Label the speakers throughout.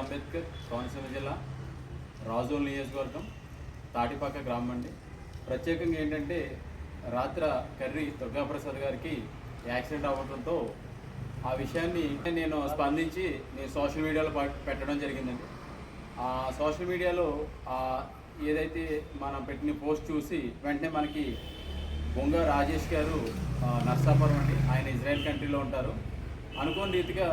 Speaker 1: అంబేద్కర్ కోనసీమ జిల్లా రాజోల్ నియోజకవర్గం తాటిపాక గ్రామం అండి. ప్రత్యేకంగా ఏంటంటే రాత్ర కర్రీ దుర్గాప్రసాద్ గారికి యాక్సిడెంట్ అవ్వడంతో ఆ విషయాన్ని నేను స్పందించి నేను సోషల్ మీడియాలో పెట్టడం జరిగిందండి. ఆ సోషల్ మీడియాలో ఏదైతే మనం పెట్టిన పోస్ట్ చూసి వెంటనే మనకి బొంగ రాజేష్ గారు నర్సాపురం అండి. ఆయన ఇజ్రాయెల్ కంట్రీలో ఉంటారు. అనుకోని రీతిగా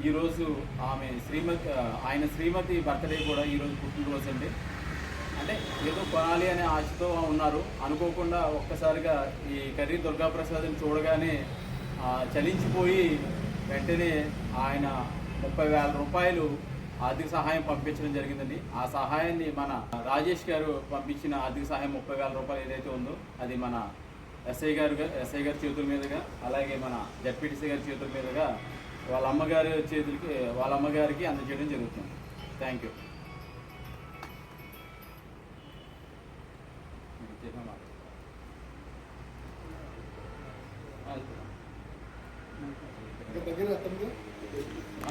Speaker 1: ఈరోజు ఆమె శ్రీమతి ఆయన శ్రీమతి బర్త్డే కూడా ఈరోజు పుట్టినరోజు అండి. అంటే ఏదో కొనాలి అనే ఆశతో ఉన్నారు. అనుకోకుండా ఒక్కసారిగా ఈ కర్రీ దుర్గాప్రసాద్ని చూడగానే చలించిపోయి వెంటనే ఆయన ముప్పై వేల రూపాయలు ఆర్థిక సహాయం పంపించడం జరిగిందండి. ఆ సహాయాన్ని మన రాజేష్ గారు పంపించిన ఆర్థిక సహాయం ముప్పై వేల రూపాయలు ఏదైతే ఉందో అది మన ఎస్ఐ గారు ఎస్ఐ గారి చేతుల మీదుగా అలాగే మన జడ్పీటీసీ గారి చేతుల మీదుగా వాళ్ళ అమ్మగారి చేతులకి వాళ్ళ అమ్మగారికి అందజేయడం జరుగుతుంది. థ్యాంక్ యూ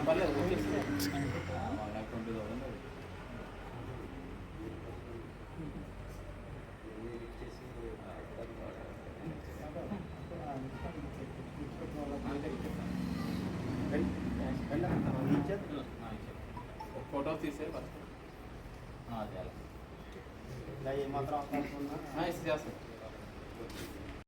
Speaker 1: పర్లేదు ఫోటో తీసే ఫస్ట్ అదే అలా
Speaker 2: ఇలా ఏమాత్రం అవకాశం ఉన్నా
Speaker 1: చేస్తాను